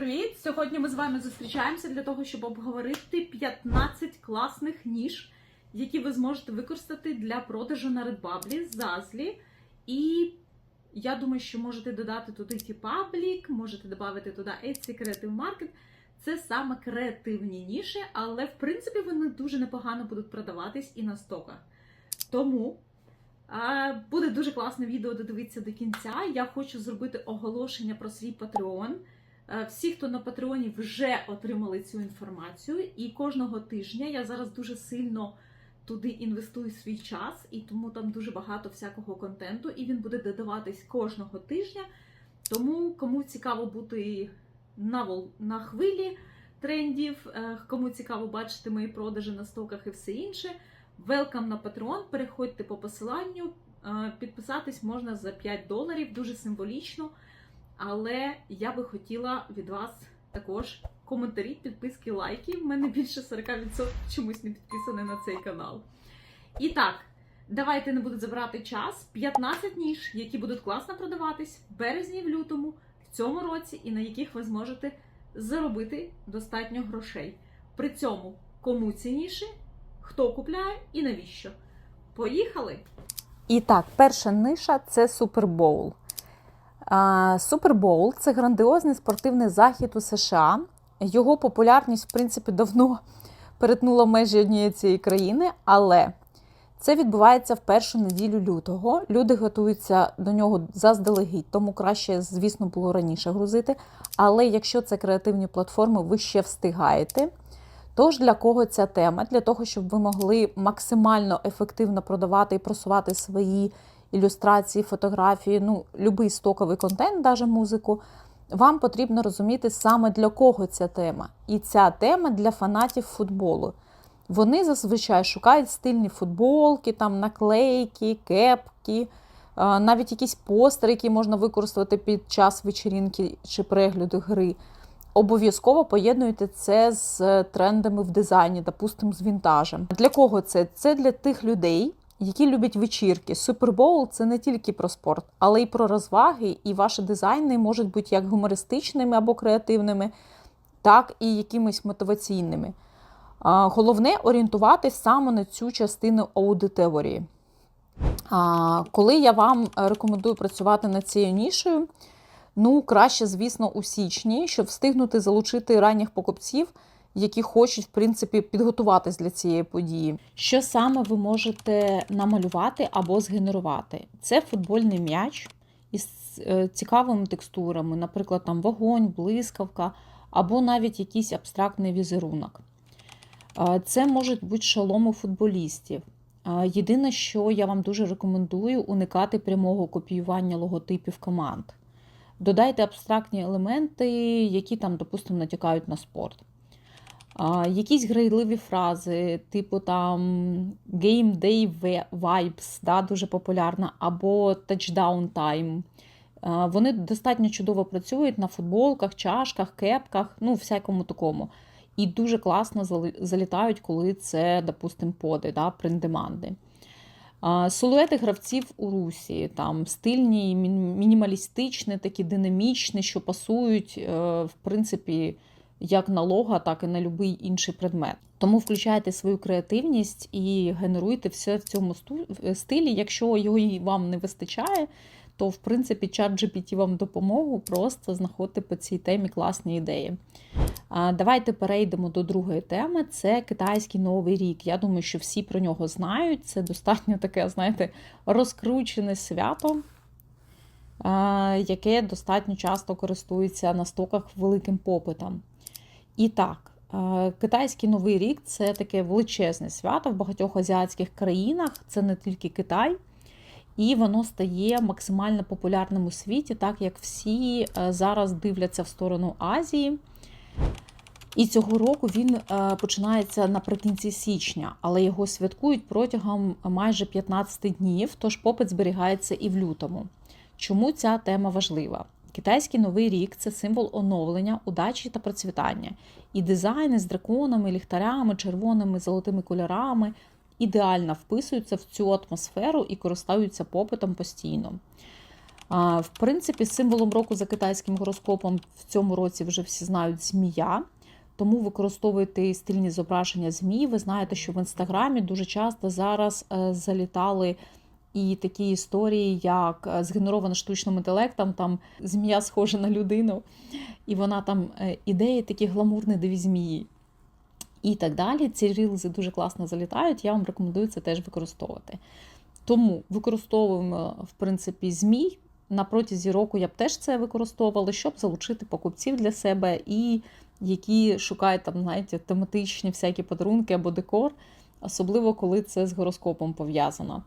привіт! Сьогодні ми з вами зустрічаємося для того, щоб обговорити 15 класних ніж, які ви зможете використати для продажу на Redbubble, Zazzle. І я думаю, що можете додати туди T-Public, можете додати туди Etsy Creative Market. Це саме креативні ніші, але в принципі вони дуже непогано будуть продаватись і на стоках. Тому буде дуже класне відео додивитися до кінця. Я хочу зробити оголошення про свій Patreon. Е, Всі, хто на Патреоні, вже отримали цю інформацію, і кожного тижня я зараз дуже сильно туди інвестую свій час, і тому там дуже багато всякого контенту, і він буде додаватись кожного тижня. Тому кому цікаво бути на, на хвилі трендів, е, кому цікаво бачити мої продажі на стоках і все інше. Велкам на Patreon, переходьте по посиланню, е, підписатись можна за 5 доларів, дуже символічно. Але я би хотіла від вас також коментарі, підписки, лайки. В мене більше 40% чомусь не підписані на цей канал. І так, давайте не буду забирати час. 15 ніж, які будуть класно продаватись в березні в лютому, в цьому році, і на яких ви зможете заробити достатньо грошей. При цьому кому ці ніші, хто купляє і навіщо. Поїхали! І так, перша ниша це Супербоул. Супербоул це грандіозний спортивний захід у США. Його популярність, в принципі, давно перетнула межі однієї цієї країни, але це відбувається в першу неділю лютого. Люди готуються до нього заздалегідь, тому краще, звісно, було раніше грузити. Але якщо це креативні платформи, ви ще встигаєте. Тож для кого ця тема? Для того, щоб ви могли максимально ефективно продавати і просувати свої ілюстрації, фотографії, ну, будь-який стоковий контент, навіть музику, вам потрібно розуміти саме для кого ця тема. І ця тема для фанатів футболу. Вони зазвичай шукають стильні футболки, там наклейки, кепки, навіть якісь постери, які можна використати під час вечірінки чи перегляду гри. Обов'язково поєднуйте це з трендами в дизайні, допустимо, з вінтажем. Для кого це? Це для тих людей, які люблять вечірки. Супербоул це не тільки про спорт, але й про розваги, і ваші дизайни можуть бути як гумористичними або креативними, так і якимись мотиваційними. Головне орієнтуватись саме на цю частину аудиторії. Коли я вам рекомендую працювати над цією нішею, ну, краще, звісно, у січні, щоб встигнути залучити ранніх покупців, які хочуть, в принципі, підготуватись для цієї події. Що саме ви можете намалювати або згенерувати? Це футбольний м'яч із е, цікавими текстурами, наприклад, там вогонь, блискавка, або навіть якийсь абстрактний візерунок. Це можуть бути шоломи футболістів. Єдине, що я вам дуже рекомендую, уникати прямого копіювання логотипів команд. Додайте абстрактні елементи, які там, допустимо, натякають на спорт. Якісь грайливі фрази, типу там Game Day Vibes, да, дуже популярна, або Touchdown Time. Вони достатньо чудово працюють на футболках, чашках, кепках, ну, всякому такому. І дуже класно залітають, коли це, допустимо, поди, да, приндеманди. Силуети гравців у русі, там стильні, мінімалістичні, такі динамічні, що пасують, е, в принципі, як на лого, так і на будь-який інший предмет. Тому включайте свою креативність і генеруйте все в цьому стилі. Якщо його вам не вистачає, то в принципі чат GPT вам допомогу, просто знаходьте по цій темі класні ідеї. Давайте перейдемо до другої теми: це китайський новий рік. Я думаю, що всі про нього знають. Це достатньо таке, знаєте, розкручене свято, яке достатньо часто користується на стоках великим попитом. І так, китайський новий рік це таке величезне свято в багатьох азіатських країнах, це не тільки Китай. І воно стає максимально популярним у світі, так як всі е, зараз дивляться в сторону Азії. І цього року він е, починається наприкінці січня, але його святкують протягом майже 15 днів, тож попит зберігається і в лютому. Чому ця тема важлива? Китайський новий рік це символ оновлення, удачі та процвітання. І дизайни з драконами, ліхтарями, червоними, золотими кольорами ідеально вписуються в цю атмосферу і користуються попитом постійно. В принципі, символом року за китайським гороскопом в цьому році вже всі знають змія. Тому використовуйте стильні зображення змій. Ви знаєте, що в інстаграмі дуже часто зараз е, залітали і такі історії, як е, згенерована штучним інтелектом, там змія схожа на людину, і вона там е, ідеї такі гламурні диві змії. І так далі. Ці рілзи дуже класно залітають. Я вам рекомендую це теж використовувати. Тому використовуємо, в принципі, змій. На протязі року я б теж це використовувала, щоб залучити покупців для себе і які шукають там, знаєте, тематичні всякі подарунки або декор, особливо коли це з гороскопом пов'язано.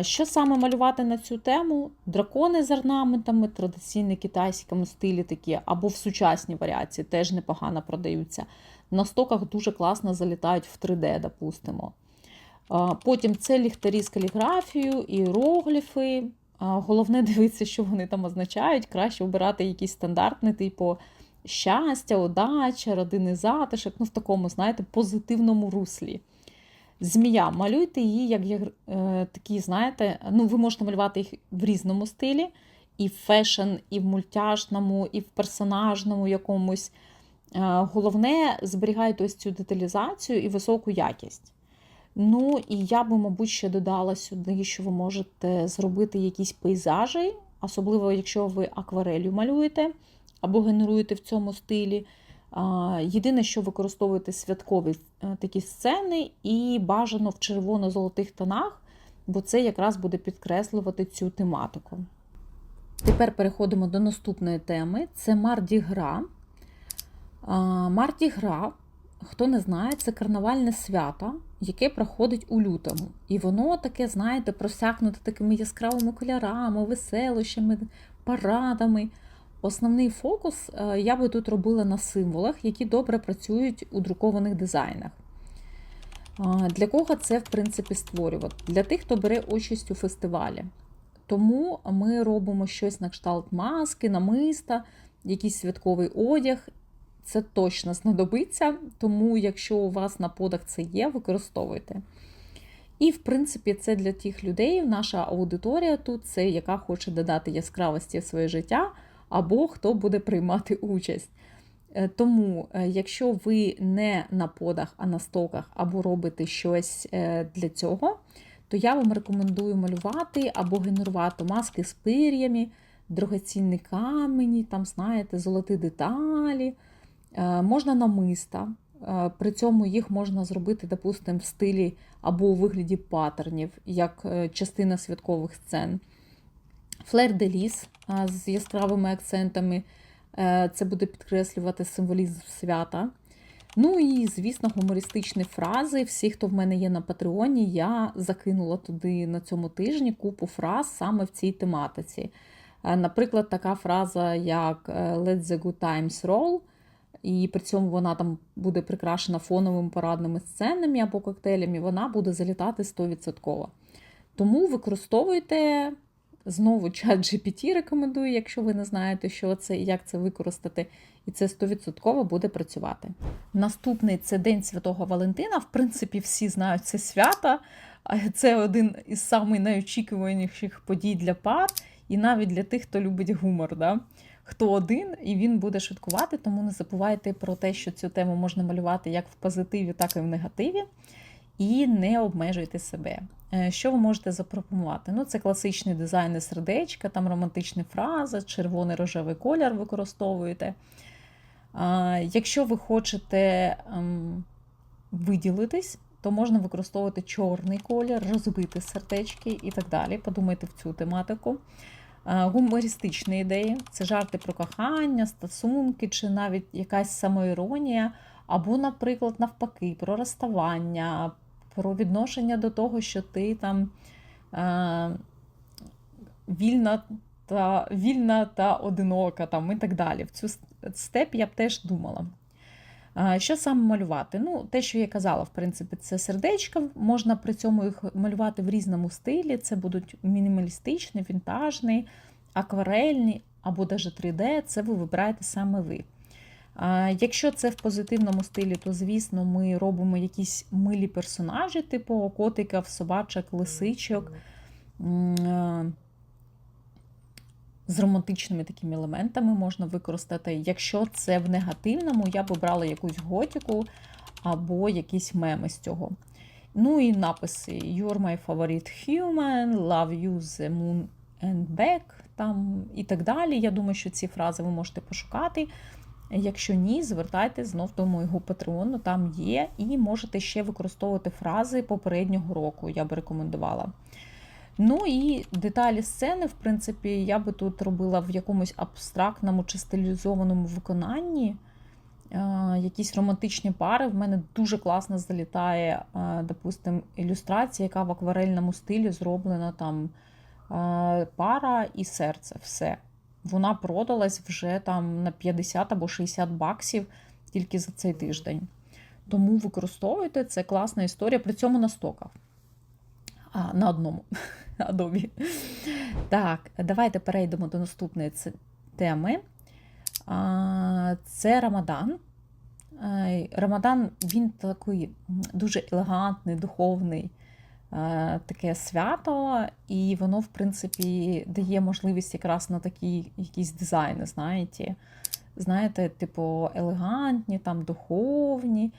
Що саме малювати на цю тему? Дракони з орнаментами, традиційні китайському стилі такі, або в сучасній варіації теж непогано продаються. На стоках дуже класно залітають в 3D, допустимо. Потім це ліхтарі з каліграфією, іерогліфи. Головне дивитися, що вони там означають. Краще обирати якісь стандартні, типу щастя, удача, родинний затишок, ну в такому, знаєте, позитивному руслі. Змія, малюйте її, як, е, такі, знаєте, ну, ви можете малювати їх в різному стилі, і в фешн, і в мультяшному, і в персонажному якомусь. Е, головне, зберігайте ось цю деталізацію і високу якість. Ну, і я би, мабуть, ще додала сюди, що ви можете зробити якісь пейзажі, особливо, якщо ви акварелью малюєте або генеруєте в цьому стилі. Єдине, що використовуєте святкові е, такі сцени, і бажано в червоно-золотих тонах, бо це якраз буде підкреслювати цю тематику. Тепер переходимо до наступної теми: це Марді Гра. Марді Гра, хто не знає, це карнавальне свято, яке проходить у лютому. І воно таке, знаєте, просякнуте такими яскравими кольорами, веселощами, парадами. Основний фокус е, я би тут робила на символах, які добре працюють у друкованих дизайнах. Для кого це, в принципі, створювати? Для тих, хто бере участь у фестивалі. Тому ми робимо щось на кшталт маски, намиста, якийсь святковий одяг. Це точно знадобиться, тому, якщо у вас на подах це є, використовуйте. І, в принципі, це для тих людей, наша аудиторія тут, це яка хоче додати яскравості в своє життя або хто буде приймати участь. Е, тому, е, якщо ви не на подах, а на стоках, або робите щось е, для цього, то я вам рекомендую малювати або генерувати маски з пир'ями, дорогоцінні камені, там, знаєте, золоті деталі, можна намиста. При цьому їх можна зробити, допустимо, в стилі або у вигляді паттернів, як частина святкових сцен. Флер де ліс з яскравими акцентами. Е, це буде підкреслювати символізм свята. Ну і, звісно, гумористичні фрази. Всі, хто в мене є на Патреоні, я закинула туди на цьому тижні купу фраз саме в цій тематиці. Е, наприклад, така фраза, як е, Let the good times roll, і при цьому вона там буде прикрашена фоновими парадними сценами або коктейлями, вона буде залітати 100%. Тому використовуйте Знову чат GPT рекомендую, якщо ви не знаєте, що це і як це використати, і це 100% буде працювати. Наступний це День Святого Валентина. В принципі, всі знають це свято. Це один із найочікуваніших подій для пар, і навіть для тих, хто любить гумор. Да? Хто один, і він буде швидкувати, тому не забувайте про те, що цю тему можна малювати як в позитиві, так і в негативі. І не обмежуйте себе. Е, що ви можете запропонувати? Ну, Це класичний дизайн сердечка, там романтичні фрази, червоний рожевий колір використовуєте. Якщо ви хочете ем, виділитись, то можна використовувати чорний колір, розбити сердечки і так далі. Подумайте в цю тематику. Гумористичні ідеї це жарти про кохання, стосунки, чи навіть якась самоіронія, або, наприклад, навпаки, про розставання, про відношення до того, що ти там е, вільна та вільна та одинока, там, і так далі. В цю степ я б теж думала. Що саме малювати? Ну, Те, що я казала, в принципі, це сердечко. Можна при цьому їх малювати в різному стилі. Це будуть мінімалістичні, вінтажні, акварельні або навіть 3D, це ви вибираєте саме ви. Якщо це в позитивному стилі, то, звісно, ми робимо якісь милі персонажі, типу котиків, собачок, лисичок. з романтичними такими елементами можна використати. Якщо це в негативному, я б обрала якусь готіку або якісь меми з цього. Ну і написи You're my favorite human, love you the moon and back, там і так далі. Я думаю, що ці фрази ви можете пошукати. Якщо ні, звертайтеся знов до мого патреону, там є, і можете ще використовувати фрази попереднього року, я би рекомендувала. Ну і деталі сцени, в принципі, я би тут робила в якомусь абстрактному чи стилізованому виконанні. Е, Якісь романтичні пари. В мене дуже класно залітає, е, допустимо, ілюстрація, яка в акварельному стилі зроблена там е, пара і серце. Все. Вона продалась вже там на 50 або 60 баксів тільки за цей тиждень. Тому використовуйте, це класна історія, при цьому на стоках. А, на одному Adobe. Так, давайте перейдемо до наступної теми. Це Рамадан. Рамадан він такий дуже елегантний, духовний таке свято, і воно, в принципі, дає можливість якраз на такі якісь дизайни, знаєте. Знаєте, типу, елегантні, там, духовні.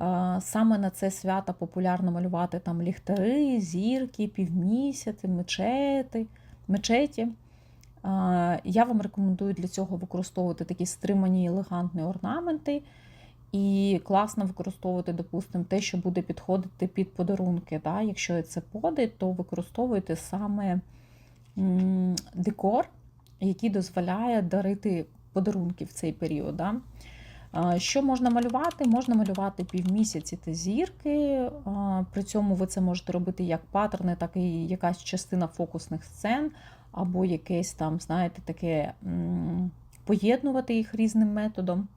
Е, Саме на це свято популярно малювати там ліхтари, зірки, півмісяці, мечети, мечеті. Е, Я вам рекомендую для цього використовувати такі стримані елегантні орнаменти. І класно використовувати, допустимо, те, що буде підходити під подарунки. Да? Якщо це поди, то використовуйте саме декор, який дозволяє дарити подарунки в цей період. Да? Що можна малювати? Можна малювати півмісяці та зірки. При цьому ви це можете робити як паттерни, так і якась частина фокусних сцен, або якесь там, знаєте, таке поєднувати їх різним методом.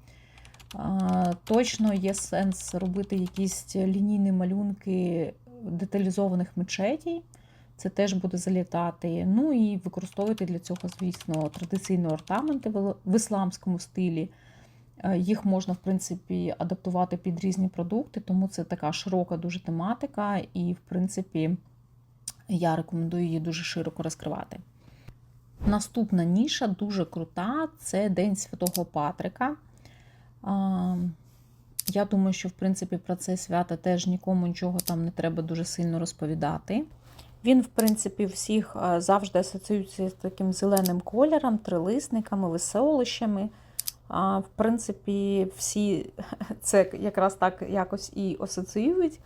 Точно є сенс робити якісь лінійні малюнки деталізованих мечетій. Це теж буде залітати. Ну і використовувати для цього, звісно, традиційні орнаменти в в ісламському стилі. Е, Їх можна, в принципі, адаптувати під різні продукти, тому це така широка дуже тематика, і, в принципі, я рекомендую її дуже широко розкривати. Наступна ніша дуже крута це День Святого Патрика. Я думаю, що в принципі про це свято теж нікому нічого там не треба дуже сильно розповідати. Він, в принципі, всіх завжди асоціюється з таким зеленим кольором, трилисниками, веселощами. А, В принципі, всі це якраз так якось і асоціюють.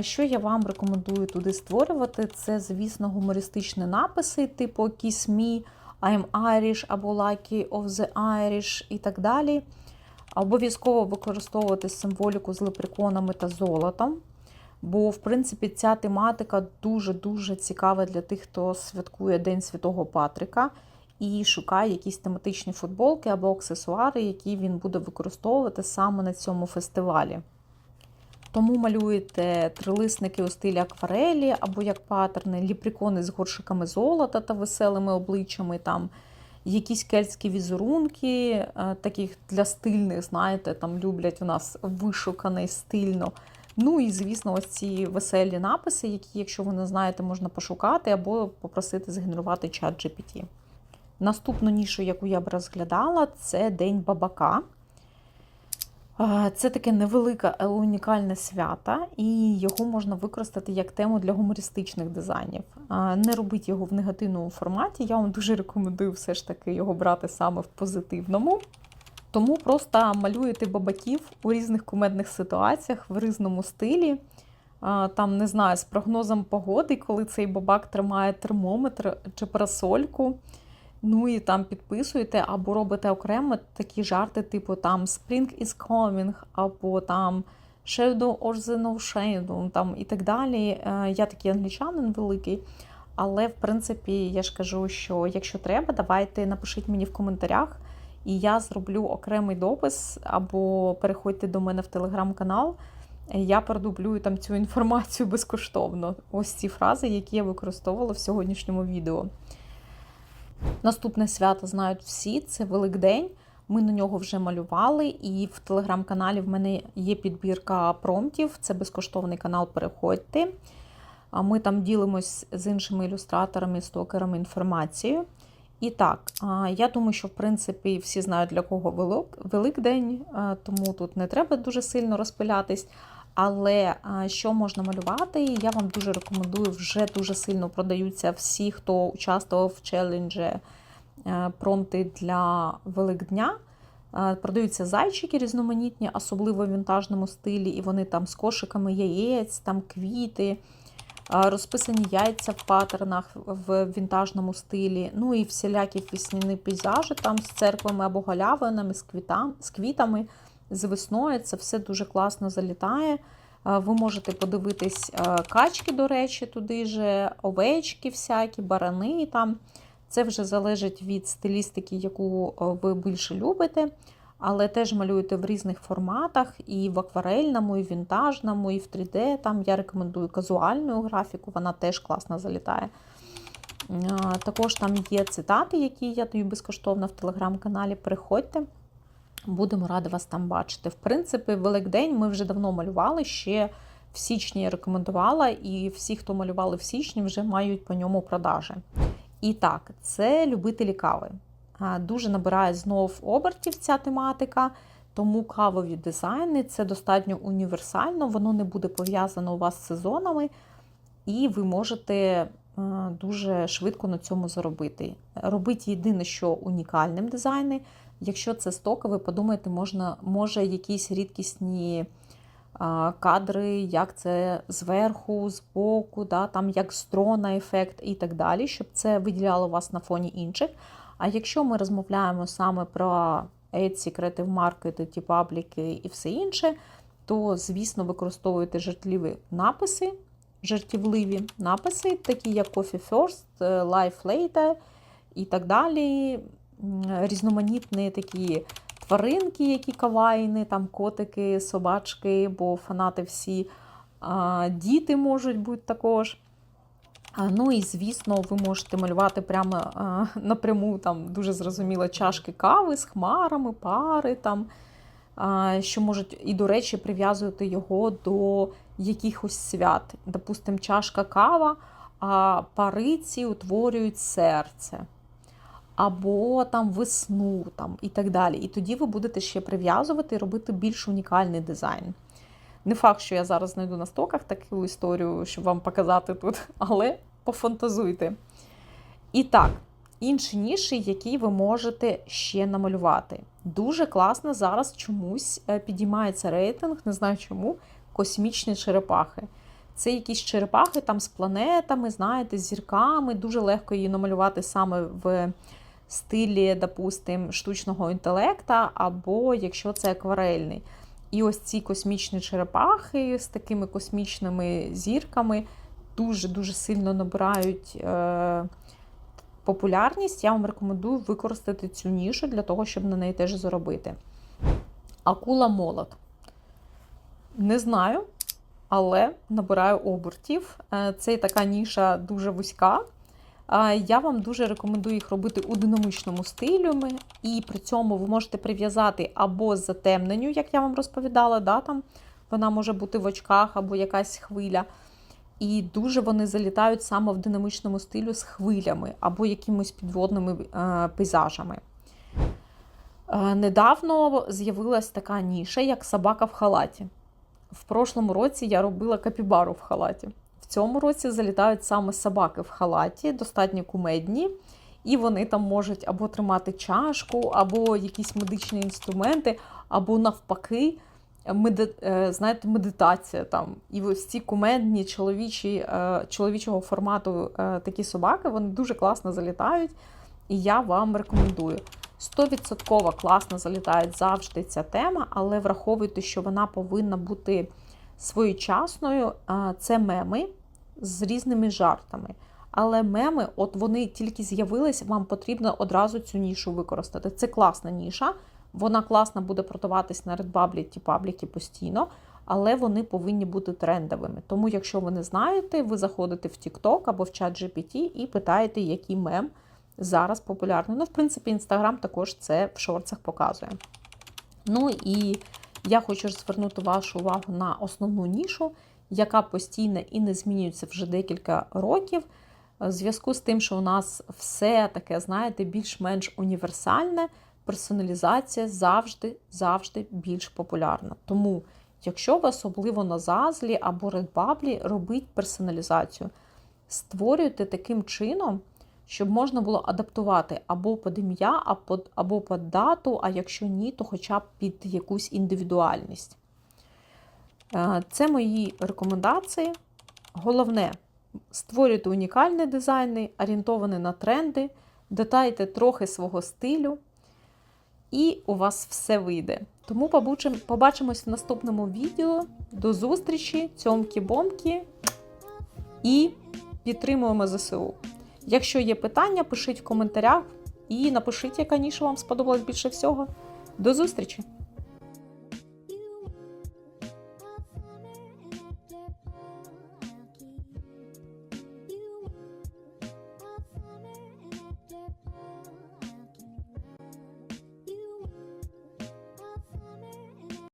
Що я вам рекомендую туди створювати? Це, звісно, гумористичні написи, типу Kiss Me, I'm Irish або Lucky of the Irish і так далі. Обов'язково використовувати символіку з лепреконами та золотом. Бо, в принципі, ця тематика дуже-дуже цікава для тих, хто святкує День Святого Патрика і шукає якісь тематичні футболки або аксесуари, які він буде використовувати саме на цьому фестивалі. Тому малюєте трилисники у стилі акварелі або як паттерни, ліприкони з горшиками золота та веселими обличчями, там якісь кельтські візерунки, е, таких для стильних, знаєте, там люблять у нас вишуканий стильно. Ну і, звісно, ось ці веселі написи, які, якщо ви не знаєте, можна пошукати або попросити згенерувати чат GPT. Наступну нішу, яку я б розглядала, це День бабака. Це таке невелике, але унікальне свято, і його можна використати як тему для гумористичних дизайнів. Не робіть його в негативному форматі. Я вам дуже рекомендую все ж таки його брати саме в позитивному. Тому просто малюєте бабаків у різних кумедних ситуаціях в різному стилі. Там, не знаю, з прогнозом погоди, коли цей бабак тримає термометр чи парасольку. Ну і там підписуєте або робите окремо такі жарти, типу там Spring is coming, або там Shadow or the no shadow, там і так далі. Е, Я такий англічанин великий. Але, в принципі, я ж кажу, що якщо треба, давайте напишіть мені в коментарях, і я зроблю окремий допис, або переходьте до мене в телеграм-канал. Я продублюю там цю інформацію безкоштовно. Ось ці фрази, які я використовувала в сьогоднішньому відео. Наступне свято знають всі, це Великдень. Ми на нього вже малювали, і в телеграм-каналі в мене є підбірка промптів. Це безкоштовний канал. Переходьте. Ми там ділимось з іншими ілюстраторами, стокерами інформацією. І так, я думаю, що в принципі всі знають для кого Великдень, тому тут не треба дуже сильно розпилятись. Але що можна малювати? Я вам дуже рекомендую, вже дуже сильно продаються всі, хто участвував в челенджі е, промти для Великдня. Е, Продаються зайчики різноманітні, особливо в вінтажному стилі, і вони там з кошиками яєць, там квіти, е, розписані яйця в паттернах в вінтажному стилі. Ну і всілякі весняні пейзажі там з церквами або галявинами, з квітами, з весною. Це все дуже класно залітає. Ви можете подивитись качки, до речі, туди же, овечки всякі, барани там. Це вже залежить від стилістики, яку ви більше любите. Але теж малюєте в різних форматах, і в акварельному, і в вінтажному, і в 3D. Там я рекомендую казуальну графіку, вона теж класно залітає. Також там є цитати, які я даю безкоштовно в телеграм-каналі. Переходьте, будемо раді вас там бачити. В принципі, Великдень ми вже давно малювали, ще в січні я рекомендувала, і всі, хто малювали в січні, вже мають по ньому продажі. І так, це любителі кави. Дуже набирає знов обертів ця тематика, тому кавові дизайни це достатньо універсально, воно не буде пов'язано у вас з сезонами, і ви можете дуже швидко на цьому заробити. Робіть єдине, що унікальним дизайни. Якщо це стокове, подумайте, можна, може якісь рідкісні кадри, як це зверху, збоку, да, там як з дрона ефект і так далі, щоб це виділяло вас на фоні інших. А якщо ми розмовляємо саме про Etsy, Creative Market, ті пабліки і все інше, то, звісно, використовуйте жартівливі написи, жартівливі написи, такі як Coffee First, Life Later і так далі. Різноманітні такі тваринки, які кавайни, там котики, собачки, бо фанати всі, а, діти можуть бути також. Ну і звісно, ви можете малювати прямо а, напряму там дуже зрозуміло чашки кави з хмарами, пари там, що можуть, і, до речі, прив'язувати його до якихось свят. Допустимо, чашка кава, а париці утворюють серце. Або там весну там, і так далі. І тоді ви будете ще прив'язувати і робити більш унікальний дизайн. Не факт, що я зараз знайду на стоках таку історію, щоб вам показати тут, але пофантазуйте. І так, інші ніші, які ви можете ще намалювати. Дуже класно зараз чомусь е, підіймається рейтинг, не знаю чому, космічні черепахи. Це якісь черепахи там з планетами, знаєте, з зірками. Дуже легко її намалювати саме в стилі, допустим, штучного інтелекта, або якщо це акварельний. І ось ці космічні черепахи з такими космічними зірками дуже-дуже сильно набирають е, популярність. Я вам рекомендую використати цю нішу для того, щоб на неї теж заробити. Акула молот. Не знаю, але набираю обертів. Е, Це така ніша дуже вузька. Я вам дуже рекомендую їх робити у динамічному стилюмі, і при цьому ви можете прив'язати або затемненню, як я вам розповідала, да, там вона може бути в очках або якась хвиля. І дуже вони залітають саме в динамічному стилю з хвилями або якимись підводними е, пейзажами. Е, недавно з'явилась така ніша, як собака в халаті. В прошлому році я робила капібару в халаті. В цьому році залітають саме собаки в халаті, достатньо кумедні, і вони там можуть або тримати чашку, або якісь медичні інструменти, або навпаки, меди... е, знаєте, медитація там. І ось ці кумедні чоловічі, е, чоловічого формату е, такі собаки, вони дуже класно залітають. І я вам рекомендую. 100% класно залітають завжди ця тема, але враховуйте, що вона повинна бути своєчасною. Це меми з різними жартами. Але меми, от вони тільки з'явились, вам потрібно одразу цю нішу використати. Це класна ніша, вона класно буде продаватись на Redbubble ті пабліки постійно, але вони повинні бути трендовими. Тому, якщо ви не знаєте, ви заходите в TikTok або в чат GPT і питаєте, який мем зараз популярний. Ну, в принципі, Інстаграм також це в шорцах показує. Ну і я хочу звернути вашу увагу на основну нішу, яка постійно і не змінюється вже декілька років. В зв'язку з тим, що у нас все таке, знаєте, більш-менш універсальне, персоналізація завжди, завжди більш популярна. Тому, якщо ви особливо на Зазлі або Redbubble робіть персоналізацію, створюйте таким чином, щоб можна було адаптувати або під ім'я, або, під дату, а якщо ні, то хоча б під якусь індивідуальність. Е, Це мої рекомендації. Головне, створюйте унікальні дизайни, орієнтовані на тренди, додайте трохи свого стилю, і у вас все вийде. Тому побачимось в наступному відео. До зустрічі, цьомки-бомки і підтримуємо ЗСУ. Якщо є питання, пишіть в коментарях і напишіть, яка ніша вам сподобалась більше всього. До зустрічі!